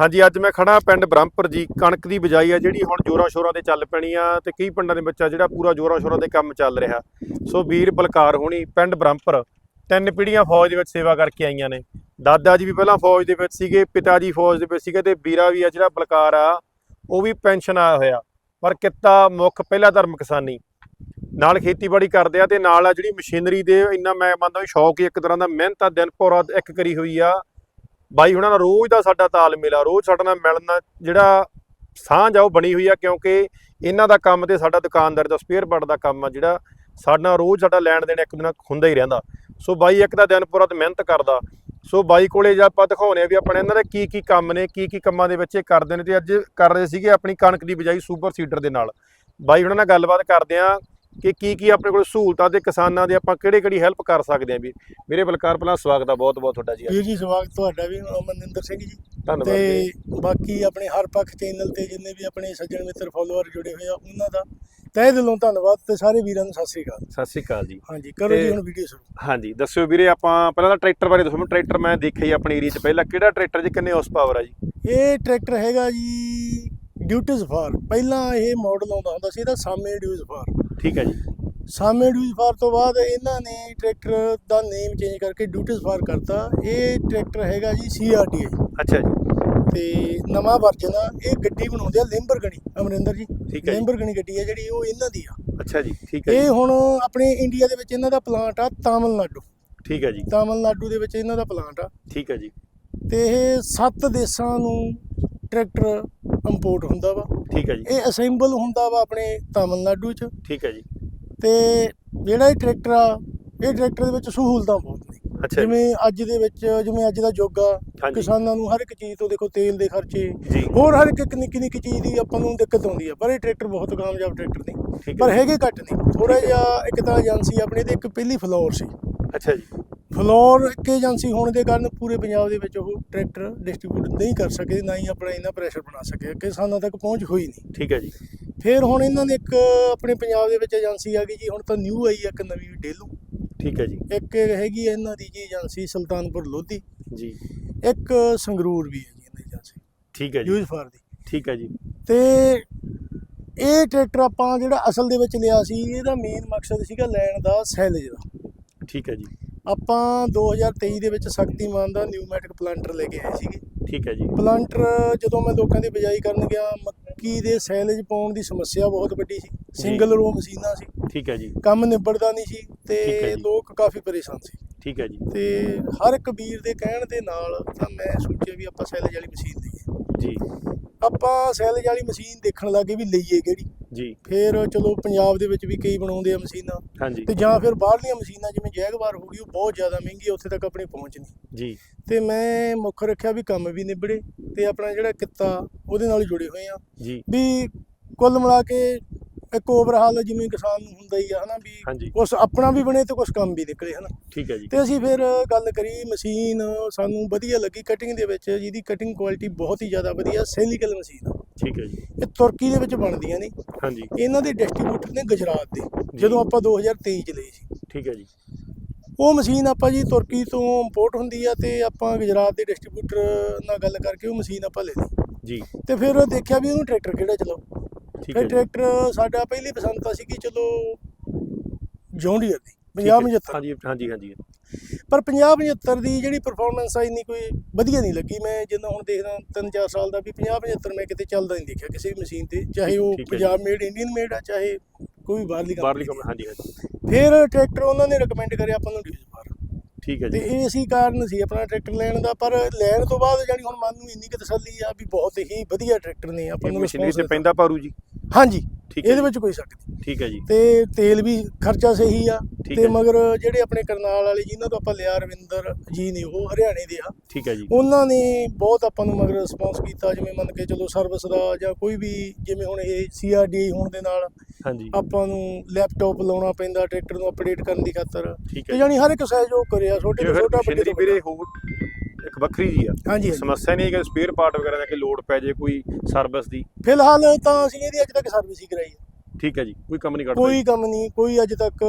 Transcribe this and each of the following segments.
ਹਾਂਜੀ, ਅੱਜ ਮੈਂ ਖੜਾ ਪਿੰਡ ਬ੍ਰਹਮਪੁਰ ਜੀ, ਕਣਕ ਦੀ ਬਜਾਈ ਆ ਜਿਹੜੀ ਹੁਣ ਜੋਰਾਂ ਸ਼ੋਰਾਂ ਤੇ ਚੱਲ ਪੈਣੀ ਆ ਤੇ ਕਈ ਪਿੰਡਾਂ ਦੇ ਵਿੱਚ ਆ ਜਿਹੜਾ ਪੂਰਾ ਜੋਰਾਂ ਸ਼ੋਰਾਂ ਤੇ ਕੰਮ ਚੱਲ ਰਿਹਾ। ਸੋ ਵੀਰ ਬਲਕਾਰ ਹੋਣੀ, ਪਿੰਡ ਬ੍ਰਹਮਪੁਰ, ਤਿੰਨ ਪੀੜ੍ਹੀਆਂ ਫੌਜ ਦੇ ਵਿੱਚ ਸੇਵਾ ਕਰਕੇ ਆਈਆਂ ਨੇ। ਦਾਦਾ ਜੀ ਵੀ ਪਹਿਲਾਂ ਫੌਜ ਦੇ ਵਿੱਚ ਸੀਗੇ, ਪਿਤਾ ਜੀ ਫੌਜ ਦੇ ਵਿੱਚ ਸੀਗੇ ਤੇ ਵੀਰਾ ਵੀ ਆ ਜਿਹੜਾ ਬਲਕਾਰ ਆ, ਉਹ ਵੀ ਪੈਨਸ਼ਨ ਆਇਆ ਹੋਇਆ। ਪਰ ਕਿੱਤਾ ਮੁੱਖ ਪਹਿਲਾ ਧਰਮ ਕਿਸਾਨੀ। ਨਾਲ ਖੇਤੀਬਾੜੀ ਕਰਦੇ ਆ ਤੇ ਨਾਲ ਆ ਜਿਹੜੀ ਮਸ਼ੀਨਰੀ ਦੇ, ਇੰਨਾ ਮੈਂ ਮੰਨਦਾ ਸ਼ੌਕ ਹੀ ਇੱਕ ਤਰ੍ਹਾਂ ਦਾ ਮਿਹਨਤ ਆ, ਦਿਨ ਪੂਰਾ ਇੱਕ ਕਰੀ ਹੋਈ ਆ। ਬਾਈ ਹੁਣਾਂ ਨਾਲ ਰੋਜ਼ ਦਾ ਸਾਡਾ ਤਾਲਮੇਲ ਆ ਰੋਜ਼ ਸਾਡੇ ਨਾਲ ਮਿਲਣਾ, ਜਿਹੜਾ ਸਾਂਝ ਆ ਉਹ ਬਣੀ ਹੋਈ ਆ, ਕਿਉਂਕਿ ਇਹਨਾਂ ਦਾ ਕੰਮ ਤੇ ਸਾਡਾ ਦੁਕਾਨਦਾਰ ਦਾ ਸਪੇਅਰ ਪਾਰਟ ਦਾ ਕੰਮ ਆ, ਜਿਹੜਾ ਸਾਡਾ ਰੋਜ਼ ਸਾਡਾ ਲੈਣ ਦੇਣ ਇੱਕ ਦਿਨ ਹੁੰਦਾ ਹੀ ਰਹਿੰਦਾ। ਸੋ ਬਾਈ ਇੱਕ ਦਾ ਦਿਨ ਪੂਰਾ ਮਿਹਨਤ ਕਰਦਾ। ਸੋ ਬਾਈ ਕੋਲੇ ਜੇ ਆਪਾਂ ਦਿਖਾਉਣੇ ਆ ਵੀ ਆਪਣੇ ਇਹਨਾਂ ਦੇ ਕੀ ਕੀ ਕੰਮ ਨੇ, ਕੀ ਕੀ ਕੰਮਾਂ ਦੇ ਵਿੱਚ ਇਹ ਕਰਦੇ ਨੇ ਤੇ ਅੱਜ ਕਰ ਰਹੇ ਸੀਗੇ ਆਪਣੀ ਕਣਕ ਦੀ ਬਿਜਾਈ ਸੁਪਰ ਸੀਡਰ ਦੇ ਨਾਲ। ਬਾਈ ਉਹਨਾਂ ਨਾਲ ਗੱਲਬਾਤ ਕਰਦੇ ਆ ਕਿ ਕੀ ਕੀ ਆਪਣੇ ਕੋਲ ਸਹੂਲਤਾਂ ਤੇ ਕਿਸਾਨਾਂ ਦੇ ਆਪਾਂ ਕਿਹੜੇ ਕਿਹੜੀ ਹੈਲਪ ਕਰ ਸਕਦੇ ਆ ਵੀ? ਮੇਰੇ ਬਲਕਾਰ ਪਹਿਲਾਂ ਸਵਾਗਤ ਆ ਬਹੁਤ ਬਹੁਤ ਤੁਹਾਡਾ ਜੀ ਵੀਰ ਜੀ ਸਵਾਗਤ ਤੁਹਾਡਾ ਵੀ ਅਮਨਿੰਦਰ ਸਿੰਘ ਜੀ। ਧੰਨਵਾਦ ਤੇ ਬਾਕੀ ਆਪਣੇ ਹਰ ਪੱਖ ਚੈਨਲ ਤੇ ਜਿੰਨੇ ਵੀ ਆਪਣੇ ਸੱਜਣ ਮਿੱਤਰ ਫਾਲੋਅਰ ਜੁੜੇ ਹੋਏ ਆ ਉਹਨਾਂ ਦਾ ਤਹਿ ਦਿਲੋਂ ਧੰਨਵਾਦ ਤੇ ਸਾਰੇ ਵੀਰਾਂ ਨੂੰ ਸਤਿ ਸ੍ਰੀ ਅਕਾਲ। ਸਤਿ ਸ਼੍ਰੀ ਅਕਾਲ ਜੀ। ਹਾਂਜੀ ਕਰੋ ਜੀ ਹੁਣ ਵੀਡੀਓ ਸ਼ੁਰੂ। ਹਾਂਜੀ ਦੱਸਿਓ ਵੀਰੇ ਆਪਾਂ ਪਹਿਲਾਂ ਤਾਂ ਟਰੈਕਟਰ ਬਾਰੇ ਦੱਸੋ ਮੈਨੂੰ ਟਰੈਕਟਰ ਮੈਂ ਦੇਖਿਆ ਜੀ ਆਪਣੀ ਏਰੀਆ 'ਚ ਪਹਿਲਾਂ। ਕਿਹੜਾ ਟਰੈਕਟਰ ਜੀ ਕਿੰਨੇ ਹਾਰਸ ਪਾਵਰ ਆ ਜੀ? ਇਹ ਟਰੈਕਟਰ ਹੈਗਾ ਜੀ ਡਿਊਟੀਜ਼ ਫਾਰ ਪਹਿਲਾਂ ਇਹ ਮਾਡਲ ਆਉਂਦਾ ਹੁੰਦਾ ਸੀ ਇਹਦਾ ਸਾਮੇ ਡਿਊਜ਼ ਫਾਰ ਠੀਕ ਹੈ ਜੀ। ਸਾਮੇ ਡਿਊਜ਼ ਫਾਰ ਤੋਂ ਬਾਅਦ ਇਹਨਾਂ ਨੇ ਟਰੈਕਟਰ ਦਾ ਨੇਮ ਚੇਂਜ ਕਰਕੇ ਡਿਊਟੀਜ਼ ਫਾਰ ਕਰਤਾ। ਇਹ ਟਰੈਕਟਰ ਹੈਗਾ ਜੀ ਸੀਆਰਟੀਆਈ ਅੱਛਾ ਜੀ। ਤੇ ਨਵਾਂ ਵਰਜਨ ਆ ਇਹ ਗੱਡੀ ਬਣਾਉਂਦੇ ਆ ਲੈਂਬਰਗਨੀ ਅਮਰਿੰਦਰ ਜੀ। ਠੀਕ ਹੈ ਜੀ। ਲੈਂਬਰਗਨੀ ਗੱਡੀ ਆ ਜਿਹੜੀ ਉਹ ਇਹਨਾਂ ਦੀ ਆ। ਅੱਛਾ ਜੀ ਠੀਕ ਹੈ ਇਹ ਹੁਣ ਆਪਣੇ ਇੰਡੀਆ ਦੇ ਵਿੱਚ ਇਹਨਾਂ ਦਾ ਪਲਾਂਟ ਆ ਤਾਮਿਲਨਾਡੂ। ਠੀਕ ਹੈ ਜੀ। ਤਾਮਿਲਨਾਡੂ ਦੇ ਵਿੱਚ ਇਹਨਾਂ ਦਾ ਪਲਾਂਟ ਆ। ਠੀਕ ਹੈ ਜੀ। ਤੇ ਇਹ ਸੱਤ ਦੇਸ਼ਾਂ ਨੂੰ ਟਰੈਕਟਰ ਇੰਪੋਰਟ ਹੁੰਦਾ ਵਾ। ਠੀਕ ਹੈ ਜੀ। ਇਹ ਅਸੈਂਬਲ ਹੁੰਦਾ ਵਾ ਆਪਣੇ ਤਾਮਿਲਨਾਡੂ 'ਚ। ਠੀਕ ਹੈ ਜੀ। ਤੇ ਜਿਹੜਾ ਇਹ ਟਰੈਕਟਰ ਆ ਇਹ ਟਰੈਕਟਰ ਦੇ ਵਿੱਚ ਸਹੂਲਤਾਂ ਬਹੁਤ ਨੇ। ਜਿਵੇਂ ਅੱਜ ਦੇ ਵਿੱਚ ਜਿਵੇਂ ਅੱਜ ਦਾ ਯੁੱਗ ਆ ਕਿਸਾਨਾਂ ਨੂੰ ਹਰ ਇੱਕ ਚੀਜ਼ ਤੋਂ ਦੇਖੋ ਤੇਲ ਦੇ ਖਰਚੇ ਹੋਰ ਹਰ ਇੱਕ ਨਿੱਕੀ ਨਿੱਕੀ ਚੀਜ਼ ਦੀ ਆਪਾਂ ਨੂੰ ਦਿੱਕਤ ਆਉਂਦੀ ਆ। ਪਰ ਇਹ ਟਰੈਕਟਰ ਬਹੁਤ ਕਾਮਯਾਬ ਟਰੈਕਟਰ ਨੇ। ਪਰ ਹੈਗੇ ਘੱਟ ਨੇ। ਥੋੜਾ ਜਿਹਾ ਇੱਕ ਤਾਂ ਏਜੰਸੀ ਆਪਣੀ ਤੇ ਇੱਕ ਪਹਿਲੀ ਫਲੋਰ ਸੀ। ਅੱਛਾ ਜੀ। ਫਲੋਰ ਇੱਕ ਏਜੰਸੀ ਹੋਣ ਦੇ ਕਾਰਨ ਪੂਰੇ ਪੰਜਾਬ ਦੇ ਵਿੱਚ ਉਹ ਟਰੈਕਟਰ ਡਿਸਟ੍ਰੀਬਿਊਟ ਨਹੀਂ ਕਰ ਸਕੇ ਨਾ ਹੀ ਆਪਣਾ ਇੰਨਾ ਪ੍ਰੈਸ਼ਰ ਬਣਾ ਸਕੇ ਕਿਸਾਨਾਂ ਤੱਕ ਪਹੁੰਚ ਹੋਈ ਨਹੀਂ। ਠੀਕ ਹੈ ਜੀ। ਫਿਰ ਹੁਣ ਇਹਨਾਂ ਨੇ ਇੱਕ ਆਪਣੇ ਪੰਜਾਬ ਦੇ ਵਿੱਚ ਏਜੰਸੀ ਆ ਗਈ ਜੀ ਹੁਣ ਤਾਂ ਨਿਊ ਆਈ ਇੱਕ ਨਵੀਂ ਡੇਲੂ। ਠੀਕ ਹੈ ਜੀ। ਇੱਕ ਹੈਗੀ ਇਹਨਾਂ ਦੀ ਜੀ ਏਜੰਸੀ ਸੁਲਤਾਨਪੁਰ ਲੋਧੀ। ਜੀ। ਇੱਕ ਸੰਗਰੂਰ ਵੀ ਹੈ ਜੀ ਇਹਨਾਂ ਦੀ ਏਜੰਸੀ। ਠੀਕ ਹੈ ਜੀ। ਯੂਜ਼ ਫਾਰ ਦੀ। ਠੀਕ ਹੈ ਜੀ। ਤੇ ਇਹ ਟਰੈਕਟਰ ਆਪਾਂ ਜਿਹੜਾ ਅਸਲ ਦੇ ਵਿੱਚ ਲਿਆ ਸੀ ਇਹਦਾ ਮੇਨ ਮਕਸਦ ਸੀਗਾ ਲੈਣ ਦਾ ਸੈਲੇਜ ਦਾ। ਠੀਕ ਹੈ ਜੀ। ਆਪਾਂ 2023 ਦੇ ਵਿੱਚ ਸ਼ਕਤੀਮਾਨ ਦਾ ਨਿਊਮੈਟਿਕ ਪਲਾਂਟਰ ਲੈ ਕੇ ਆਏ ਸੀਗੇ। ਠੀਕ ਹੈ ਜੀ। ਪਲਾਂਟਰ ਜਦੋਂ ਮੈਂ ਲੋਕਾਂ ਦੀ ਬਿਜਾਈ ਕਰਨ ਗਿਆ ਮੱਕੀ ਦੇ ਸੈਲੇਜ ਪਾਉਣ ਦੀ ਸਮੱਸਿਆ ਬਹੁਤ ਵੱਡੀ ਸੀ। ਸਿੰਗਲ ਰੋ ਮਸ਼ੀਨਾਂ ਸੀ। ਠੀਕ ਹੈ ਜੀ। ਕੰਮ ਨਿਬੜਦਾ ਨਹੀਂ ਸੀ ਤੇ। ਲੋਕ ਕਾਫੀ ਪਰੇਸ਼ਾਨ ਸੀ। ਠੀਕ ਹੈ ਜੀ। ਤੇ ਹਰ ਇੱਕ ਵੀਰ ਦੇ ਕਹਿਣ ਦੇ ਨਾਲ ਤਾਂ ਮੈਂ ਸੋਚਿਆ ਵੀ ਆਪਾਂ ਸੈਲੇਜ ਵਾਲੀ ਮਸ਼ੀਨ ਲਈਏ। ਜੀ। ਆਪਾਂ ਸੈਲੇਜ ਵਾਲੀ ਮਸ਼ੀਨ ਦੇਖਣ ਲੱਗੇ ਵੀ ਲਈਏ ਕਿਹੜੀ। ਜੀ। ਫਿਰ ਚਲੋ ਪੰਜਾਬ ਦੇ ਵਿੱਚ ਵੀ ਕਈ ਬਣਾਉਂਦੇ ਆ ਮਸ਼ੀਨਾਂ। ਹਾਂਜੀ। ਤੇ ਜਾਂ ਫਿਰ ਬਾਹਰਲੀਆਂ ਮਸ਼ੀਨਾਂ ਜਿਵੇਂ ਜੈਗਵਾਰ ਹੋ ਗਈ ਉਹ ਬਹੁਤ ਜ਼ਿਆਦਾ ਮਹਿੰਗੀ ਉੱਥੇ ਤੱਕ ਆਪਣੀ ਪਹੁੰਚ ਨਹੀਂ। ਜੀ। ਤੇ ਮੈਂ ਮੁੱਖ ਰੱਖਿਆ ਵੀ ਕੰਮ ਵੀ ਨਿਬੜੇ ਤੇ ਆਪਣਾ ਜਿਹੜਾ ਕਿੱਤਾ ਉਹਦੇ ਨਾਲ ਜੁੜੇ ਹੋਏ ਆ। ਜੀ। ਵੀ ਕੁੱਲ ਮਿਲਾ ਕੇ ਇੱਕ ਓਵਰਹਾਲ ਜਿਵੇਂ ਕਿਸਾਨ ਨੂੰ ਹੁੰਦਾ ਹੀ ਆ ਹਨਾ ਵੀ ਕੁਛ ਆਪਣਾ ਵੀ ਬਣੇ ਤੇ ਕੁਛ ਕੰਮ ਵੀ ਨਿਕਲੇ ਹਨਾ। ਠੀਕ ਹੈ ਜੀ। ਤੇ ਅਸੀਂ ਫਿਰ ਗੱਲ ਕਰੀ ਮਸ਼ੀਨ ਸਾਨੂੰ ਵਧੀਆ ਲੱਗੀ ਕਟਿੰਗ ਦੇ ਵਿੱਚ ਜਿਹਦੀ ਕਟਿੰਗ ਕੁਆਲਿਟੀ ਬਹੁਤ ਹੀ ਜ਼ਿਆਦਾ ਵਧੀਆ ਸੈਲੀਕਲ ਮਸ਼ੀਨ ਆ। ਠੀਕ ਹੈ ਜੀ। ਇਹ ਤੁਰਕੀ ਦੇ ਵਿੱਚ ਬਣਦੀਆਂ ਨੇ। ਹਾਂਜੀ। ਇਹਨਾਂ ਦੇ ਡਿਸਟ੍ਰੀਬਿਊਟਰ ਨੇ ਗੁਜਰਾਤ ਦੇ। ਜਦੋਂ ਆਪਾਂ 2023 ਚ ਲਈ ਸੀ। ਠੀਕ ਹੈ ਜੀ। ਉਹ ਮਸ਼ੀਨ ਆਪਾਂ ਜੀ ਤੁਰਕੀ ਤੋਂ ਇੰਪੋਰਟ ਹੁੰਦੀ ਆ ਤੇ ਆਪਾਂ ਗੁਜਰਾਤ ਦੇ ਡਿਸਟ੍ਰੀਬਿਊਟਰ ਨਾਲ ਗੱਲ ਕਰਕੇ ਉਹ ਮਸ਼ੀਨ ਆਪਾਂ ਲੈ ਲਈ। ਜੀ। ਤੇ ਫਿਰ ਦੇਖਿਆ ਵੀ ਉਹਨੂੰ ਟਰੈਕਟਰ ਕਿਹੜਾ ਚਲਾਓ ਠੀਕ ਹੈ ਟਰੈਕਟਰ ਸਾਡਾ ਪਹਿਲੀ ਪਸੰਦ ਤਾਂ ਸੀ ਕਿ ਚਲੋ ਜੌਂਡੀਅਰ ਦੀ 50 ਠੀਕ ਹੈ। 75 ਹਾਂਜੀ ਹਾਂਜੀ ਹਾਂਜੀ। ਪਰ 50 75 ਦੀ ਜਿਹੜੀ ਪਰਫਾਰਮੈਂਸ ਆ ਇੰਨੀ ਕੋਈ ਵਧੀਆ ਨਹੀਂ ਲੱਗੀ। ਮੈਂ ਜਿੱਦਾਂ ਹੁਣ ਦੇਖਦਾ 3-4 ਸਾਲ ਦਾ ਵੀ 50 75 ਮੈਂ ਕਿਤੇ ਚੱਲਦਾ ਨਹੀਂ ਦੇਖਿਆ ਕਿਸੇ ਵੀ ਮਸ਼ੀਨ ਤੇ ਚਾਹੇ ਉਹ। ਪੰਜਾਬ ਮੇਡ ਇੰਡੀਅਨ ਮੇਡ ਆ ਚਾਹੇ ਕੋਈ ਬਾਹਰਲੀ ਬਾਹਰਲੀ ਕੰਪਨੀ ਹਾਂਜੀ ਹਾਂਜੀ। ਫਿਰ ਟਰੈਕਟਰ ਉਹਨਾਂ ਨੇ ਰეკਮੈਂਡ ਕਰਿਆ ਆਪਾਂ ਨੂੰ ਡਿਊਜ਼ ਮਾਰ ਠੀਕ ਹੈ ਤੇ ਜੀ ਇਹ ਇਸੀ ਕਾਰਨ ਸੀ ਆਪਣਾ ਟਰੈਕਟਰ ਲੈਣ ਦਾ ਪਰ ਲੈਣ ਤੋਂ ਬਾਅਦ ਜਾਨੀ ਹੁਣ ਮਨ ਨੂੰ ਇੰਨੀ ਕੁ ਤਸੱਲੀ ਆ ਵੀ ਬਹੁਤ ਹੀ ਵਧੀਆ ਟਰੈਕਟਰ ਨੇ ਆਪਾਂ ਨੂੰ ਮਸ਼ੀਨਰੀ ਤੇ ਪੈਂਦਾ ਭਾਰੂ ਜੀ। ਹਾਂਜੀ ਠੀਕ ਹੈ ਇਹਦੇ। ਵਿੱਚ ਕੋਈ ਸ਼ੱਕ ਨਹੀਂ। ਠੀਕ ਹੈ ਜੀ। ਤੇ ਤੇਲ ਵੀ ਖਰਚਾ ਸਹੀ ਆ ਠੀਕ ਤੇ ਹੈ। ਮਗਰ ਜਿਹੜੇ ਆਪਣੇ ਕਰਨਾਲ ਵਾਲੇ ਜਿਨ੍ਹਾਂ ਤੋਂ ਆਪਾਂ ਲਿਆ ਰਵਿੰਦਰ ਜੀ ਨੇ ਉਹ ਹਰਿਆਣੇ ਦੇ ਆ। ਠੀਕ ਹੈ ਜੀ। ਉਹਨਾਂ ਨੇ ਬਹੁਤ ਆਪਾਂ ਨੂੰ ਮਗਰ ਰਿਸਪੌਂਸ ਕੀਤਾ ਜਿਵੇਂ ਮੰਨ ਕੇ ਚਲੋ ਸਰਵਿਸ ਦਾ ਜਾਂ ਕੋਈ ਵੀ ਜਿਵੇਂ ਹੁਣ ਇਹ ਸੀਆਰਡੀ ਹੋਣ ਦੇ ਨਾਲ ਹਾਂਜੀ। ਆਪਾਂ ਨੂੰ ਲੈਪਟਾਪ ਲਾਉਣਾ ਪੈਂਦਾ ਟਰੈਕਟਰ ਨੂੰ ਅਪਡੇਟ ਕਰਨ ਦੀ ਖਾਤਰ। ਠੀਕ ਤੇ ਹੈ ਜਾਨੀ ਹਰ ਇੱਕ ਸਹਿਯੋਗ ਕਰਿਆ ਛੋਟੇ ਤੋਂ ਛੋਟਾ ਵੱਡੇ ਮਸ਼ੀਨਰੀ ਤੋਂ ਵੀਰੇ ਵੱਡਾ। ਹੋਰ ਇੱਕ ਵੱਖਰੀ ਜੀ ਆ। ਹਾਂਜੀ। ਸਮੱਸਿਆ ਨਹੀਂ ਹੈ ਕਿ ਸਪੇਅਰ ਪਾਰਟ ਵਗੈਰਾ ਦਾ ਕਿ ਲੋਡ ਪੈ ਜੇ ਕੋਈ ਸਰਵਿਸ ਦੀ? ਫਿਲਹਾਲ ਤਾਂ ਅਸੀਂ ਇਹਦੀ ਅੱਜ ਤੱਕ ਸਰਵਿਸ ਹੀ ਕਰਾਈ ਹੈ। ਠੀਕ ਹੈ ਜੀ ਕੋਈ ਕੰਮ ਨਹੀਂ ਕੱਢਦਾ? ਕੋਈ ਕੰਮ ਨਹੀਂ ਕੋਈ ਅੱਜ ਤੱਕ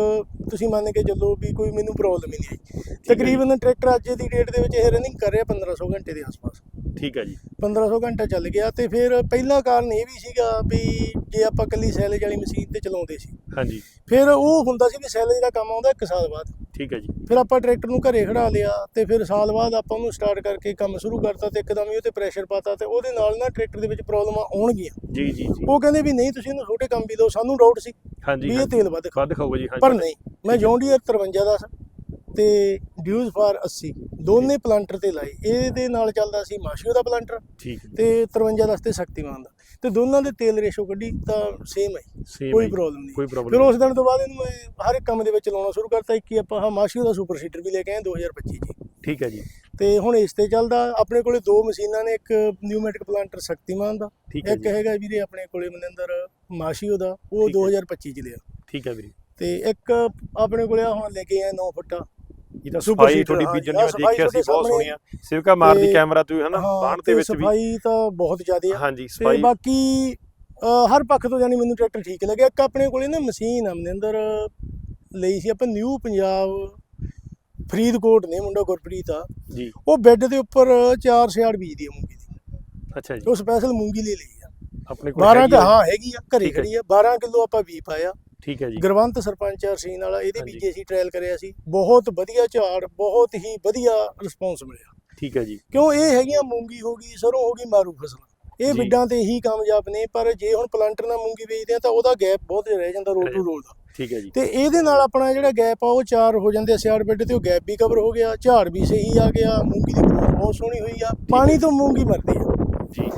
ਤੁਸੀਂ ਮੰਨ ਕੇ ਚੱਲੋ ਵੀ ਕੋਈ ਮੈਨੂੰ ਪ੍ਰੋਬਲਮ ਹੀ ਨਹੀਂ ਆਈ। ਤਕਰੀਬਨ ਟਰੈਕਟਰ ਅੱਜ ਦੀ ਡੇਟ ਦੇ ਵਿੱਚ ਇਹ ਰਨਿੰਗ ਕਰ ਰਿਹਾ 1500 ਘੰਟੇ ਦੇ ਆਸ-ਪਾਸ। ਠੀਕ ਹੈ ਜੀ। 1500 ਘੰਟਾ ਚੱਲ ਗਿਆ ਤੇ ਫਿਰ ਪਹਿਲਾ ਕਾਰਨ ਇਹ ਵੀ ਸੀਗਾ ਵੀ ਜੇ ਆਪਾਂ ਕੱਲੀ ਸੈਲੇਜ ਵਾਲੀ ਮਸ਼ੀਨ ਤੇ ਚਲਾਉਂਦੇ ਸੀ। ਹਾਂਜੀ। ਫਿਰ ਉਹ ਹੁੰਦਾ ਸੀ ਵੀ ਸੈਲੇਜ ਦਾ ਕੰਮ ਆਉਂਦਾ ਇੱਕ ਸਾਲ ਬਾਅਦ। ਠੀਕ ਹੈ ਜੀ। ਫਿਰ ਆਪਾਂ ਟਰੈਕਟਰ ਨੂੰ ਘਰੇ ਖੜਾ ਲਿਆ ਤੇ ਫਿਰ ਸਾਲ ਬਾਅਦ ਆਪਾਂ ਉਹਨੂੰ ਸਟਾਰਟ ਕਰਕੇ ਕੰਮ ਸ਼ੁਰੂ ਕਰਤਾ ਤੇ ਇੱਕਦਮ ਹੀ ਉਹ ਤੇ ਪ੍ਰੈਸ਼ਰ ਪਾਤਾ ਤੇ ਉਹਦੇ ਨਾਲ ਨਾ ਟਰੈਕਟਰ ਦੇ ਵਿੱਚ ਪ੍ਰੋਬਲਮਾਂ ਆਉਣਗੀਆਂ। ਜੀ ਜੀ ਜੀ। ਉਹ ਕਹਿੰਦੇ ਵੀ ਨਹੀਂ ਤੁਸੀਂ ਇਹਨੂੰ ਛੋਟੇ ਕੰਮ ਵੀ ਦਿਓ ਸਾਨੂੰ ਡਾਊਟ ਸੀ ਹਾਂਜੀ ਵੀ ਇਹ। ਤੇਲ ਵੱਧ। ਵੱਧ ਖਾਊਗਾ ਜੀ ਹਾਂਜੀ। ਪਰ ਨਹੀਂ ਮੈਂ ਜੌਂਡੀਅਰ 53 ਦਾ ਤੇ ਡਿਊਜ਼ ਫਾਰ 80 ਦੋਨੇ ਪਲਾਂਟਰ ਤੇ ਲਾਏ। ਇਹਦੇ ਨਾਲ ਚੱਲਦਾ ਸੀ ਮਾਸ਼ੀਓ ਦਾ ਪਲਾਂਟਰ ਠੀਕ ਤੇ 53 ਦਾ ਤੇ ਸ਼ਕਤੀਮਾਨ ਦਾ। ਤੇ ਦੋਨਾਂ ਦੇ ਤੇਲ ਰੇਸ਼ੋ ਕੱਢੀ ਤਾਂ ਸੇਮ ਹੈ। ਕੋਈ ਪ੍ਰੋਬਲਮ ਨਹੀਂ। ਕੋਈ ਫਿਰ ਉਸ ਦਿਨ ਤੋਂ ਬਾਅਦ ਇਹਨੂੰ ਹਰ ਇੱਕ ਕੰਮ ਦੇ ਵਿੱਚ ਲਾਉਣਾ ਸ਼ੁਰੂ ਕਰਤਾ। ਇੱਕ ਹੀ ਆਪਾਂ ਹਾਂ ਮਾਸ਼ੀਓ ਦਾ ਸੁਪਰ ਸੀਟਰ ਵੀ ਲੈ ਕੇ ਆਏ 2025 ਜੀ। ਠੀਕ ਹੈ ਜੀ। ਤੇ ਹੁਣ ਇਸ ਤੇ ਚੱਲਦਾ। ਆਪਣੇ ਕੋਲੇ ਦੋ ਮਸ਼ੀਨਾਂ ਨੇ ਇੱਕ ਨਿਊਮੈਟਿਕ ਪਲਾਂਟਰ ਸ਼ਕਤੀਮਾਨ ਦਾ ਇੱਕ ਹੈਗਾ ਵੀਰੇ ਆਪਣੇ ਕੋਲੇ ਮਨਿੰਦਰ ਮਾਸ਼ੀਓ ਦਾ ਉਹ ਠੀਕ ਹੈ। 2025 ਚ ਲਿਆ। ਠੀਕ ਹੈ ਵੀਰੇ। ਤੇ ਇੱਕ ਆਪਣੇ ਕੋਲੇ ਹੁਣ ਲੈ ਕੇ ਆਏ 9 ਫੁੱਟਾ। ਇਹ ਤਾਂ Super ਸਫ਼ਾਈ ਤੁਹਾਡੀ ਹਾਂ ਬੀਜਣ ਜੀ, ਦੀ ਆਹ ਮੈਂ ਸਫ਼ਾਈ ਦੇਖਿਆ ਸੀ ਬਹੁਤ ਸੋਹਣੀਆਂ ਸਿਵਕਾ ਮਾਰਦੀ ਕੈਮਰਾ ਤੂੰ ਹਨਾ ਹਾਂ, ਬਾਣ ਦੇ ਤੇ ਵਿੱਚ ਵੀ। ਸਫ਼ਾਈ ਤਾਂ ਬਹੁਤ ਜ਼ਿਆਦਾ ਆ। ਹਾਂਜੀ ਤੇ ਸਫ਼ਾਈ। ਬਾਕੀ ਹਰ ਪੱਖ ਤੋਂ ਜਾਨੀ ਮੈਨੂੰ ਟਰੈਕਟਰ ਠੀਕ ਲੱਗਿਆ। ਇੱਕ ਆਪਣੇ ਕੋਲੇ ਨਾ ਮਸ਼ੀਨ ਆ ਮਨਿੰਦਰ ਲਈ ਸੀ ਆਪਾਂ ਨਿਊ ਪੰਜਾਬ ਫਰੀਦਕੋਟ ਨੇ ਮੁੰਡਾ ਗੁਰਪ੍ਰੀਤ ਆ। ਜੀ। ਉਹ ਬੈੱਡ ਦੇ ਉੱਪਰ ਚਾਰ ਸਿਆੜ ਬੀਜਦੀ ਆ ਮੂੰਗੀ ਦੀ। ਅੱਛਾ ਜੀ। ਉਹ ਸਪੈਸ਼ਲ ਮੂੰਗੀ ਲਈ ਲਈ ਆ। ਆਪਣੇ ਕੋਲ 12 ਹੈਗੀ ਕਿ ਆ? ਹਾਂ ਹੈਗੀ ਆ ਘਰੇ ਹੈ। ਖੜੀ ਆ। 12 ਕਿਲੋ ਆਪਾਂ ਵੀ ਪਾਇਆ। ਠੀਕ ਹੈ ਜੀ। ਗੁਰਵੰਤ ਸਰਪੰਚ ਆ ਰਸੀਨ ਵਾਲਾ ਇਹਦੇ ਹਾਂਜੀ। ਬੀਜੇ ਸੀ ਟ੍ਰਾਇਲ ਕਰਿਆ ਸੀ। ਬਹੁਤ ਵਧੀਆ ਝਾੜ ਬਹੁਤ ਹੀ ਵਧੀਆ ਰਿਸਪੌਂਸ ਮਿਲਿਆ। ਠੀਕ ਹੈ ਜੀ। ਕਿਉਂ ਇਹ ਹੈਗੀਆਂ ਮੂੰਗੀ ਹੋ ਗਈ ਸਰੋਂ ਹੋ ਗਈ ਮਾਰੂ ਫਸਲਾਂ। ਇਹ। ਬਿੱਡਾਂ ਤੇ ਹੀ ਕਾਮਯਾਬ ਨੇ ਪਰ ਜੇ ਹੁਣ ਪਲਾਂਟਰ ਨਾਲ ਮੂੰਗੀ ਵੇਚਦੇ ਆ ਤਾਂ ਉਹਦਾ ਗੈਪ ਬਹੁਤ ਰਹਿ ਜਾਂਦਾ ਰੋਲ ਟੂ ਰੋਲ ਦਾ। ਠੀਕ ਹੈ ਜੀ। ਤੇ ਇਹਦੇ ਨਾਲ ਆਪਣਾ ਜਿਹੜਾ ਗੈਪ ਆ ਉਹ ਚਾਰ ਹੋ ਜਾਂਦੇ ਆ ਸਿਆੜ ਬੈੱਡ ਤੇ ਉਹ ਗੈਪ ਵੀ ਕਵਰ ਹੋ ਗਿਆ ਝਾੜ ਵੀ ਸਹੀ ਆ ਗਿਆ ਮੂੰਗੀ ਦੀ ਗਰੋਥ ਬਹੁਤ ਸੋਹਣੀ ਹੋਈ ਆ ਪਾਣੀ ਤੋਂ ਮੂੰਗੀ ਮਰਦੀ ਆ। ਜੀ।